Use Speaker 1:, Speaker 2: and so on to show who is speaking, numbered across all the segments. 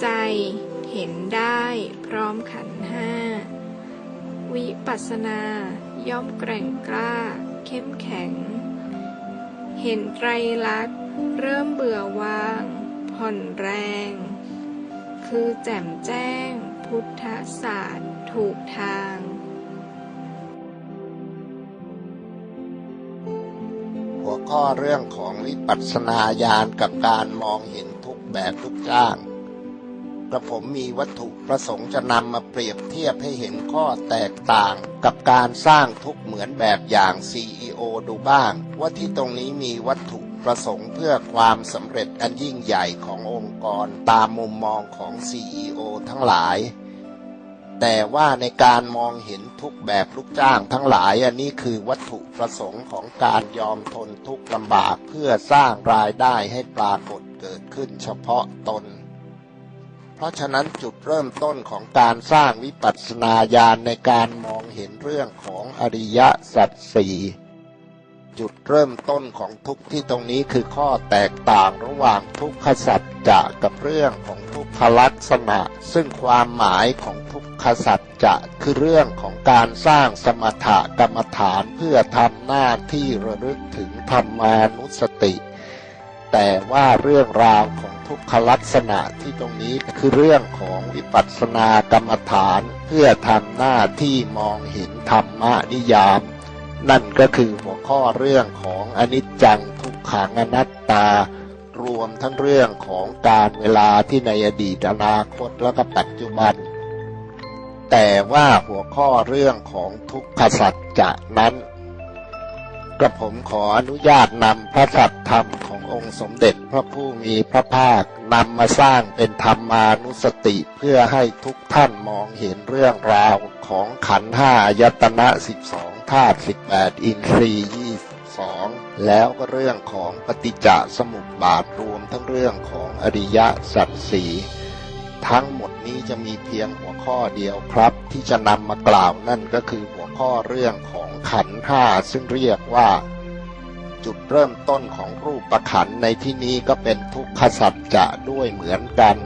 Speaker 1: ใจ เห็นได้พร้อมขันห้า วิปัสสนาย่อมแกร่งกล้า เข้มแข็ง เห็นไตรลักษณ์เริ่มเบื่อวาง ผ่อนแรง คือแจ่มแจ้ง พุทธศาสตร์ถูกทาง
Speaker 2: หัวข้อเรื่องของวิปัสสนาญาณกับการมองเห็นทุกแบบทุกจ้าง กระผมมีวัตถุประสงค์จะนำมาเปรียบเทียบให้เห็นข้อแตกต่าง กับการสร้างทุกเหมือนแบบอย่าง CEO ดูบ้าง ว่าที่ตรงนี้มีวัตถุประสงค์เพื่อความสำเร็จอันยิ่งใหญ่ขององค์กรตามมุมมองของ CEO ทั้งหลาย แต่ว่าในการมองเห็นทุกแบบลูกจ้างทั้งหลายอันนี้คือวัตถุประสงค์ของการยอมทนทุกข์ลำบากเพื่อสร้างรายได้ให้ปรากฏเกิดขึ้นเฉพาะตน เพราะฉะนั้นจุดเริ่มต้นของการสร้างวิปัสสนาญาณในการมองเห็นเรื่องของอริยสัจสี่จุดเริ่มต้นของทุกที่ตรงนี้คือข้อแตกต่างระหว่างทุกขสัจจะกับเรื่องของทุกขลักษณะ ซึ่งความหมายของทุกขสัจจะคือเรื่องของการสร้างสมถกรรมฐานเพื่อทำหน้าที่ระลึกถึงธรรมานุสติ แต่ว่าเรื่องราวของทุกขลักษณะที่ตรงนี้คือเรื่องของวิปัสสนากรรมฐาน เพื่อทำหน้าที่มองเห็นธรรมนิยาม นั่นก็คือหัวข้อเรื่องของอนิจจังทุกขังอนัตตา รวมทั้งเรื่องของการเวลาที่ในอดีตอนาคตแล้วก็ปัจจุบัน แต่ว่าหัวข้อเรื่องของทุกขสัจจะนั้น กระผมขออนุญาตนำพระสัจธรรมขององค์สมเด็จพระผู้มีพระภาคนำมาสร้างเป็นธรรมานุสติเพื่อให้ทุกท่านมองเห็นเรื่องราวของขันธ์ห้ายตนะสิบสองธาตุสิบแปดอินทรีย์ยี่สองแล้วก็เรื่องของปฏิจจสมุปบาทรวมทั้งเรื่องของอริยสัจสีทั้งหมดนี้จะมีเพียงหัวข้อเดียวครับ ที่จะนำมากล่าวนั่นก็คือ ข้อเรื่องของขันห้าซึ่งเรียกว่า จุดเริ่มต้นของรูปประขันในที่นี้ก็เป็นทุกขสัจจะด้วยเหมือนกัน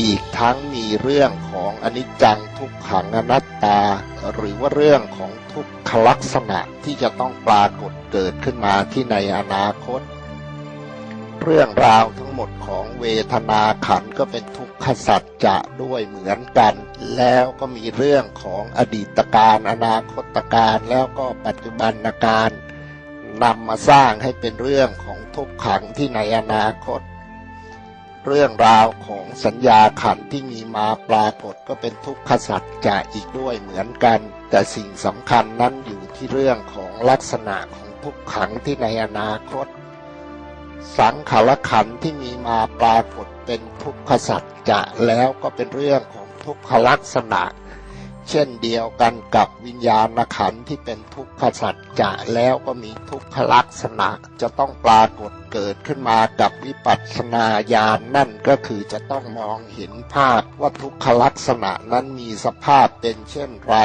Speaker 2: อีกทั้งมีเรื่องของอนิจจังทุกขังอนัตตา หรือว่าเรื่องของทุกขลักษณะที่จะต้องปรากฏเกิดขึ้นมาที่ในอนาคต เรื่องราวทั้งหมด เวทนาขันก็เป็นทุกขสัจจะด้วยเหมือนกัน แล้วก็มีเรื่องของอดีตการอนาคตการแล้วก็ปัจจุบันการนำมาสร้างให้เป็นเรื่องของทุกขังที่ในอนาคต เรื่องราวของสัญญาขันที่มีมาปรากฏก็เป็นทุกขสัจจะอีกด้วยเหมือนกัน แต่สิ่งสำคัญนั้นอยู่ที่เรื่องของลักษณะของทุกขังที่ในอนาคต สังขารขันที่มีมาปรากฏเป็นทุกขสัจจะแล้วก็เป็นเรื่องของทุกขลักษณะ เช่นเดียวกันกับวิญญาณขันที่เป็นทุกขสัจจะแล้วก็มีทุกขลักษณะจะต้องปรากฏเกิดขึ้นมากับวิปัสสนาญาณนั่นก็คือจะต้องมองเห็นภาพว่าทุกขลักษณะนั้นมีสภาพเป็นเช่นไร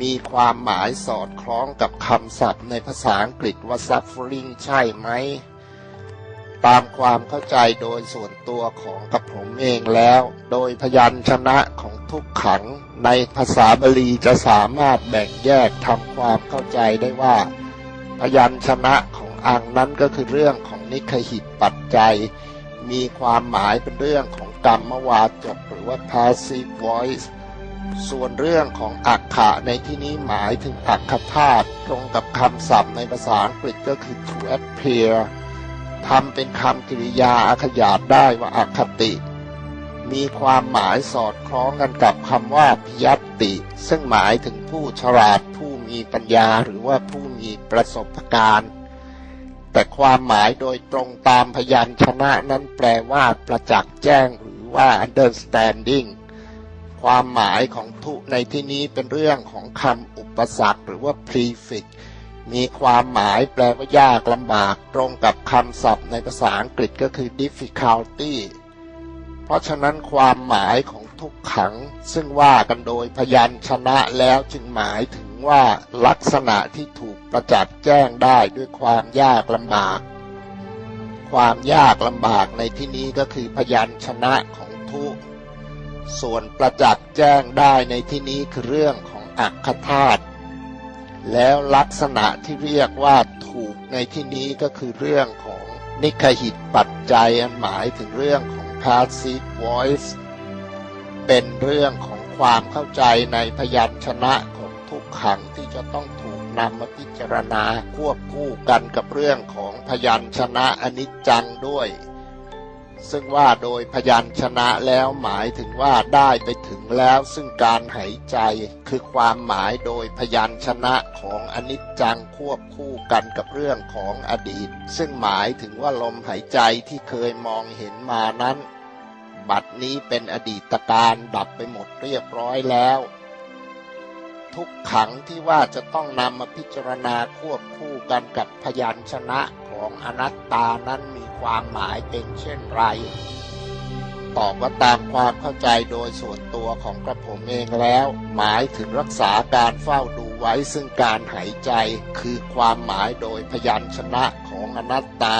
Speaker 2: มีความหมายสอดคล้องกับคำศัพท์ในภาษาอังกฤษว่า suffering ใช่ไหม ตามความเข้าใจโดยส่วนตัวของกับผมเองแล้ว โดยพยัญชนะของทุกขัง ในภาษาบาลีจะสามารถแบ่งแยกทำความเข้าใจได้ว่า พยัญชนะของอังนั้นก็คือเรื่องของนิคหิตปัจจัย มีความหมายเป็นเรื่องของกรรมวาจกหรือว่า passive voice ส่วนเรื่องของอักขะในที่นี้หมายถึงอักขธาตุตรงกับคำศัพท์ในภาษาอังกฤษก็คือ to appear ทำเป็นคำกริยาอาขยาดได้ว่าอาคติ มีความหมายสอดคล้องกันกับคำว่าพยัตติ ซึ่งหมายถึงผู้ฉลาดผู้มีปัญญาหรือว่าผู้มีประสบการณ์แต่ความหมายโดยตรงตามพยัญชนะนั้นแปลว่าประจักษ์แจ้งหรือว่า understanding ความหมายของทุในที่นี้เป็นเรื่องของคำอุปสรรคหรือว่า prefix มีความหมายแปลว่ายากลำบากตรงกับคำศัพท์ในภาษาอังกฤษก็คือ difficulty เพราะฉะนั้นความหมายของทุกขัง ซึ่งว่ากันโดยพยัญชนะแล้วจึงหมายถึงว่าลักษณะที่ถูกประจักษ์แจ้งได้ด้วยความยากลำบาก ความยากลำบากในที่นี้ก็คือพยัญชนะของทุกส่วนประจักษ์แจ้งได้ในที่นี้คือเรื่องของอักขธาตุ แล้วลักษณะที่เรียกว่าถูกในที่นี้ก็คือเรื่องของนิคหิตปัจจัยอันหมายถึงเรื่องของ passive voice เป็นเรื่องของความเข้าใจในพยัญชนะของทุกขังที่จะต้องถูกนำมาพิจารณาควบคู่กันกับเรื่องของพยัญชนะอนิจจังด้วย ซึ่งว่าโดยพยัญชนะแล้วหมายถึงว่าได้ไปถึงแล้วซึ่งการหายใจ คือความหมายโดยพยัญชนะของอนิจจังควบคู่กันกับเรื่องของอดีต ซึ่งหมายถึงว่าลมหายใจที่เคยมองเห็นมานั้น บัดนี้เป็นอดีตการดับไปหมดเรียบร้อยแล้วทุกขังที่ว่าจะต้องนำมาพิจารณาควบคู่กันกับพยัญชนะ อนัตตานั้นมีความหมายเป็นเช่นไร ตอบว่าตามความเข้าใจโดยส่วนตัวของกระผมเองแล้ว หมายถึงรักษาการเฝ้าดูไว้ซึ่งการหายใจคือความหมายโดยพยัญชนะของอนัตตา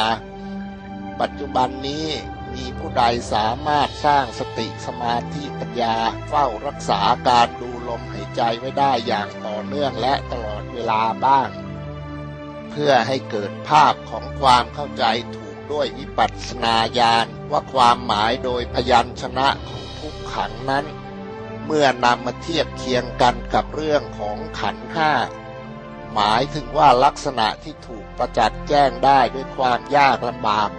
Speaker 2: ปัจจุบันนี้มีผู้ใดสามารถสร้างสติสมาธิปัญญาเฝ้ารักษาการดูลมหายใจไว้ได้อย่างต่อเนื่องและตลอดเวลาบ้าง พื่อให้เกิดภาพของความเข้าใจถูกด้วยวิปัสสนาญาณว่าความหมายโดยพยัญชนะของทุกขังนั้น เมื่อนำมาเทียบเคียงกันกับเรื่องของขันธ์ห้าหมายถึงว่าลักษณะที่ถูกประจักษ์แจ้งได้ด้วยความยากลำบาก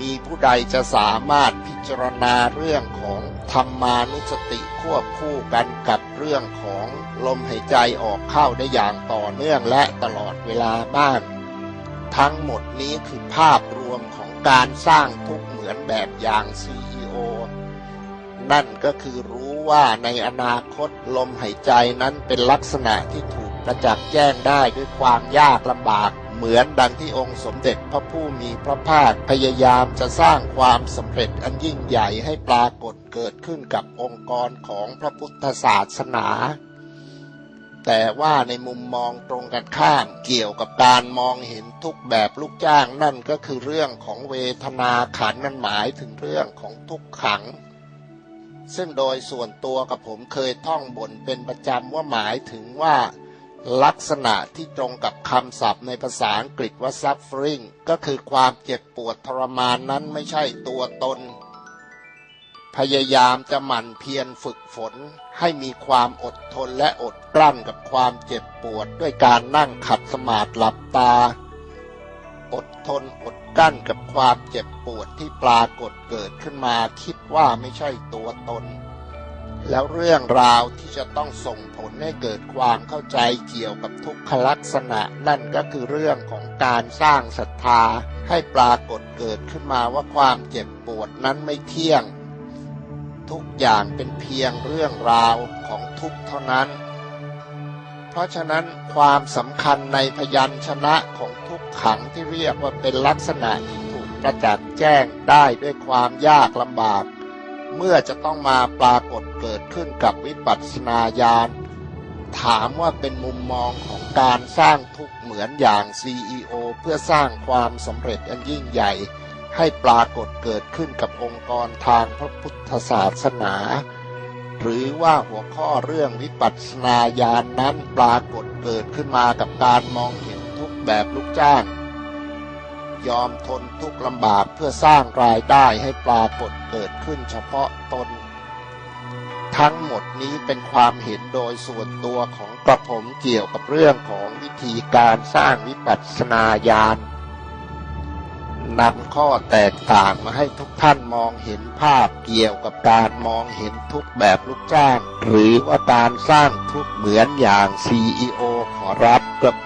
Speaker 2: มีผู้ใดจะสามารถพิจารณาเรื่องของธรรมานุสติควบคู่กันกับเรื่องของลมหายใจออกเข้าได้อย่างต่อเนื่องและตลอดเวลาบ้าง ทั้งหมดนี้คือภาพรวมของการสร้างทุกเหมือนแบบอย่าง CEO นั่นก็คือรู้ว่าในอนาคตลมหายใจนั้นเป็นลักษณะที่ถูก ประจักษ์แจ้งได้ด้วยความยากลำบากเหมือนดังที่องค์สมเด็จพระผู้มีพระภาคพยายามจะสร้างความสำเร็จอันยิ่งใหญ่ให้ปรากฏเกิดขึ้นกับองค์กรของพระพุทธศาสนา แต่ว่าในมุมมองตรงกันข้ามเกี่ยวกับการมองเห็นทุกแบบลูกจ้างนั่นก็คือเรื่องของเวทนาขันนั่นหมายถึงเรื่องของทุกขัง ซึ่งโดยส่วนตัวกับผมเคยท่องบนเป็นประจำว่าหมายถึงว่า ลักษณะที่ตรงกับคำศัพท์ในภาษาอังกฤษว่า suffering ก็คือความเจ็บปวดทรมานนั้นไม่ใช่ตัวตน พยายามจะหมั่นเพียรฝึกฝน ให้มีความอดทนและอดกลั้นกับความเจ็บปวดด้วยการนั่งขัดสมาธิหลับตา อดทนอดกลั้นกับความเจ็บปวดที่ปรากฏเกิดขึ้นมาคิดว่าไม่ใช่ตัวตน แล้วเรื่องราวที่จะต้องส่งผลให้เกิดความเข้าใจเกี่ยวกับทุกขลักษณะ นั่นก็คือเรื่องของการสร้างศรัทธา ให้ปรากฏเกิดขึ้นมาว่าความเจ็บปวดนั้นไม่เที่ยง ทุกอย่างเป็นเพียงเรื่องราวของทุกเท่านั้น เพราะฉะนั้นความสำคัญในพยัญชนะของทุกขังที่เรียกว่าเป็นลักษณะที่ถูกประจักษ์แจ้งได้ด้วยความยากลำบาก เมื่อจะต้องมาปรากฏเกิดขึ้นกับวิปัสสนาญาณถามว่าเป็นมุมมองของการสร้างทุกเหมือนอย่าง CEO เพื่อสร้างความสำเร็จอันยิ่งใหญ่ ให้ปรากฏเกิดขึ้นกับองค์กรทางพระพุทธศาสนา หรือว่าหัวข้อเรื่องวิปัสสนาญาณนนั้นปรากฏเกิดขึ้นมากับการมองเห็นทุกแบบลูกจ้าง ยอมทนทุกข์ลำบากเพื่อสร้างรายได้ให้ปรากฏเกิดขึ้นเฉพาะตน ทั้งหมดนี้เป็นความเห็นโดยส่วนตัวของกระผมเกี่ยวกับเรื่องของวิธีการสร้างวิปัสสนาญาณนำข้อแตกต่างมาให้ทุกท่านมองเห็นภาพเกี่ยวกับการมองเห็นทุกแบบลูกจ้าง หรือว่าการสร้างทุกเหมือนอย่าง CEO ขอรับกระผ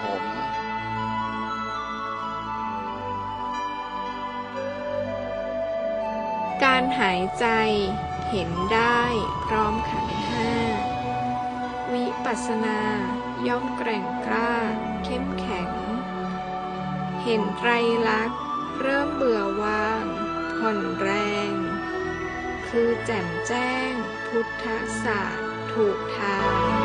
Speaker 2: า
Speaker 1: ยใจ เห็นได้พร้อมขันห้า วิปัสสนาย่อมแกร่งกล้า เข้มแข็ง เห็นไตรลักษณ์เริ่มเบื่อวาง ผ่อนแรง คือแจ่มแจ้งพุทธศาสตร์ถูกทาง